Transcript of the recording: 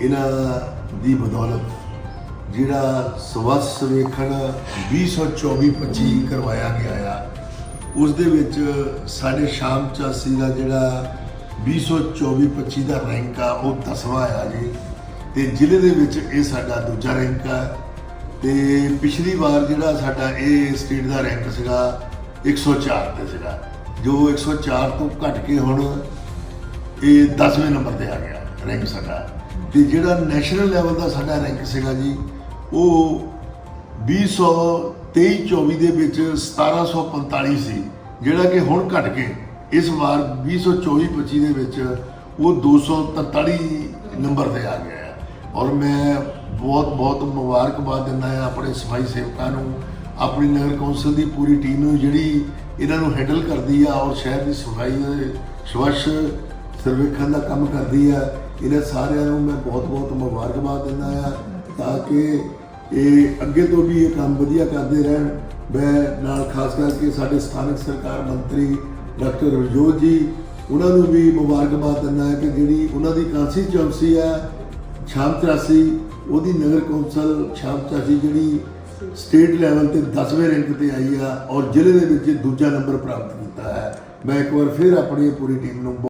ਇਹਨਾਂ ਦੀ ਬਦੌਲਤ ਜਿਹੜਾ ਸਵੱਛ ਸਰਵੇਖਣ 2024-25 ਕਰਵਾਇਆ ਗਿਆ ਆ ਉਸ ਦੇ ਵਿੱਚ ਸਾਡੇ ਸ਼ਾਮ ਚਾਸੀ ਦਾ ਜਿਹੜਾ 2024-25 ਦਾ ਰੈਂਕ ਆ, ਉਹ 10ਵਾਂ ਆ ਜੀ। ਤੇ ਜ਼ਿਲ੍ਹੇ ਦੇ ਵਿੱਚ ਇਹ ਸਾਡਾ ਦੂਜਾ ਰੈਂਕ ਆ। ਤੇ ਪਿਛਲੀ ਵਾਰ ਜਿਹੜਾ ਸਾਡਾ ਇਹ ਸਟੇਟ ਦਾ ਰੈਂਕ ਸੀਗਾ 104 ਤੇ ਸੀਗਾ। ਜੋ 104 ਤੋਂ ਘਟ ਕੇ ਹੁਣ ਇਹ 10ਵੇਂ ਨੰਬਰ ਤੇ ਆ ਗਿਆ। ਰੈਂਕ ਸਾਡਾ। ਤੇ ਜਿਹੜਾ ਨੈਸ਼ਨਲ ਲੈਵਲ ਦਾ ਸਾਡਾ ਰੈਂਕ ਸੀਗਾ ਜੀ, ਉਹ 2023 24 ਦੇ ਵਿੱਚ 1745 ਸੀ ਜਿਹੜਾ ਕਿ ਹੁਣ ਘਟ ਕੇ ਇਸ ਵਾਰ 2024 25 ਦੇ ਵਿੱਚ ਉਹ 243 ਨੰਬਰ ਤੇ ਆ ਗਿਆ ਹੈ। ਔਰ ਮੈਂ ਬਹੁਤ ਬਹੁਤ ਮੁਬਾਰਕਬਾਦ ਦਿੰਦਾ ਹਾਂ ਆਪਣੇ ਸਫ਼ਾਈ ਸੇਵਕਾਂ ਨੂੰ, ਆਪਣੀ ਨਗਰ ਕੌਂਸਲ ਦੀ ਪੂਰੀ ਟੀਮ ਨੂੰ ਜਿਹੜੀ ਇਹਨਾਂ ਨੂੰ ਹੈਂਡਲ ਕਰਦੀ ਆ ਔਰ ਸ਼ਹਿਰ ਦੀ ਸਫ਼ਾਈ ਦੇ ਸਵੱਛ ਸਰਵੇਖਣ ਦਾ ਕੰਮ ਕਰਦੀ ਹੈ ਇਹਨਾਂ ਸਾਰਿਆਂ ਨੂੰ ਮੈਂ ਬਹੁਤ ਬਹੁਤ ਮੁਬਾਰਕਬਾਦ ਦਿੰਦਾ ਆ, ਤਾਂ ਕਿ ਇਹ ਅੱਗੇ ਤੋਂ ਵੀ ਇਹ ਕੰਮ ਵਧੀਆ ਕਰਦੇ ਰਹਿਣ। ਮੈਂ ਨਾਲ ਖਾਸ ਕਰਕੇ ਸਾਡੇ ਸਥਾਨਕ ਸਰਕਾਰ ਮੰਤਰੀ ਡਾਕਟਰ ਰਜੋਤ ਜੀ, ਉਹਨਾਂ ਨੂੰ ਵੀ ਮੁਬਾਰਕਬਾਦ ਦਿੰਦਾ ਹੈ ਕਿ ਜਿਹੜੀ ਉਹਨਾਂ ਦੀ ਕਾਂਸਟੀਚੁਐਂਸੀ ਹੈ ਸ਼ਾਮ 83 ਉਹਦੀ ਨਗਰ ਕੌਂਸਲ ਸ਼ਾਮ 83 ਜਿਹੜੀ ਸਟੇਟ ਲੈਵਲ ਤੇ 10ਵੇਂ ਰੈਂਕ ਤੇ ਆਈ ਆ ਔਰ ਜ਼ਿਲ੍ਹੇ ਦੇ ਵਿੱਚ ਦੂਜਾ ਨੰਬਰ ਪ੍ਰਾਪਤ ਕੀਤਾ ਹੈ। ਮੈਂ ਇੱਕ ਵਾਰ ਫਿਰ ਆਪਣੀ ਪੂਰੀ ਟੀਮ ਨੂੰ